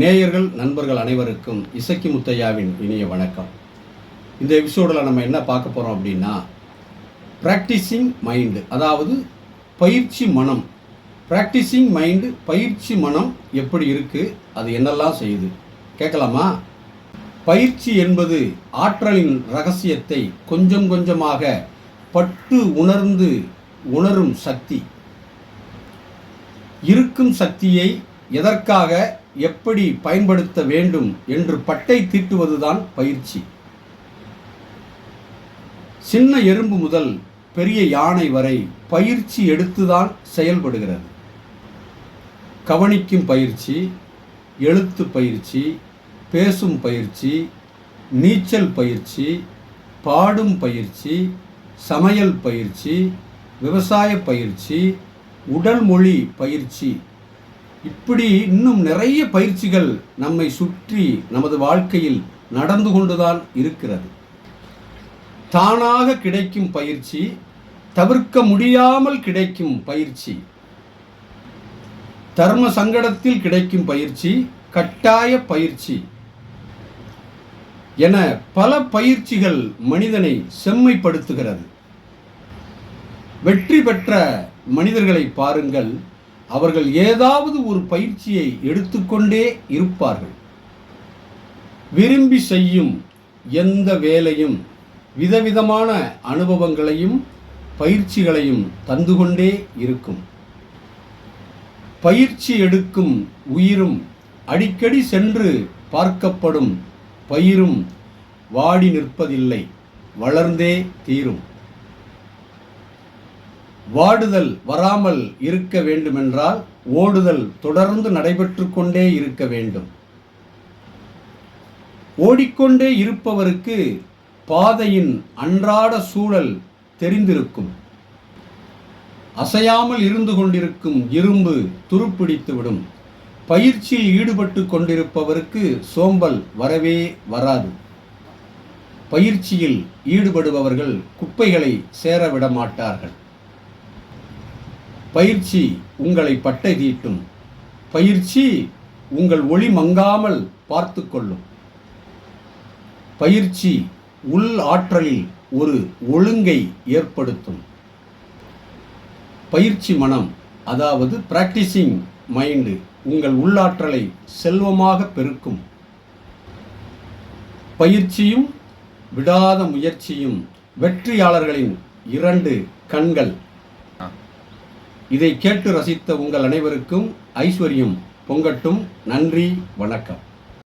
நேயர்கள் நண்பர்கள் அனைவருக்கும் இசக்கி முத்தையாவின் இனிய வணக்கம். இந்த எபிசோடில் நம்ம என்ன பார்க்க போகிறோம் அப்படின்னா ப்ராக்டிஸிங் மைண்டு அதாவது பயிற்சி மனம். ப்ராக்டிஸிங் மைண்டு பயிற்சி மனம் எப்படி இருக்குது அது என்னெல்லாம் செய்யுது? கேட்கலாமா? பயிற்சி என்பது ஆற்றலின் ரகசியத்தை கொஞ்சம் கொஞ்சமாக பட்டு உணர்ந்து உணரும் சக்தி. இருக்கும் சக்தியை எதற்காக எப்படி பயன்படுத்த வேண்டும் என்று பட்டை தீட்டுவதுதான் பயிற்சி. சின்ன எறும்பு முதல் பெரிய யானை வரை பயிற்சி எடுத்துதான் செயல்படுகிறது. கவனிக்கும் பயிற்சி எழுத்து பயிற்சி பேசும் பயிற்சி நீச்சல் பயிற்சி பாடும் பயிற்சி சமையல் பயிற்சி விவசாய பயிற்சி உடல் மொழி பயிற்சி இப்படி இன்னும் நிறைய பயிற்சிகள் நம்மை சுற்றி நமது வாழ்க்கையில் நடந்து கொண்டுதான் இருக்கிறது. தானாக கிடைக்கும் பயிற்சி தவிர்க்க முடியாமல் கிடைக்கும் பயிற்சி தர்ம சங்கடத்தில் கிடைக்கும் பயிற்சி கட்டாய பயிற்சி என பல பயிற்சிகள் மனிதனை செம்மைப்படுத்துகிறது. வெற்றி பெற்ற மனிதர்களை பாருங்கள். அவர்கள் ஏதாவது ஒரு பயிற்சியை எடுத்துக்கொண்டே இருப்பார்கள். விரும்பி செய்யும் எந்த வேலையும் விதவிதமான அனுபவங்களையும் பயிற்சிகளையும் தந்து கொண்டே இருக்கும். பயிற்சி எடுக்கும் உயிரும் அடிக்கடி சென்று பார்க்கப்படும் பயிரும் வாடி நிற்பதில்லை வளர்ந்தே தீரும். வாடுதல் வராமல் இருக்க வேண்டுமென்றால் ஓடுதல் தொடர்ந்து நடைபெற்று கொண்டே இருக்க வேண்டும். ஓடிக்கொண்டே இருப்பவருக்கு பாதையின் அன்றாட சூழல் தெரிந்திருக்கும். அசையாமல் இருந்து கொண்டிருக்கும் இரும்பு துருப்பிடித்துவிடும் பயிற்சியில் ஈடுபட்டு கொண்டிருப்பவருக்கு சோம்பல் வரவே வராது. பயிற்சியில் ஈடுபடுபவர்கள் குப்பைகளை சேரவிட மாட்டார்கள் பயிற்சி உங்களை பட்டை தீட்டும். பயிற்சி உங்கள் ஒளி மங்காமல் பார்த்து கொள்ளும். பயிற்சி உள் ஆற்றலில் ஒரு ஒழுங்கை ஏற்படுத்தும். பயிற்சி மனம் அதாவது பிராக்டிசிங் மைண்டு உங்கள் உள்ளாற்றலை செல்வமாக பெருக்கும். பயிற்சியும் விடாத முயற்சியும் வெற்றியாளர்களின் இரண்டு கண்கள் இதை கேட்டு ரசித்த உங்கள் அனைவருக்கும் ஐஸ்வர்யம் பொங்கட்டும். நன்றி வணக்கம்.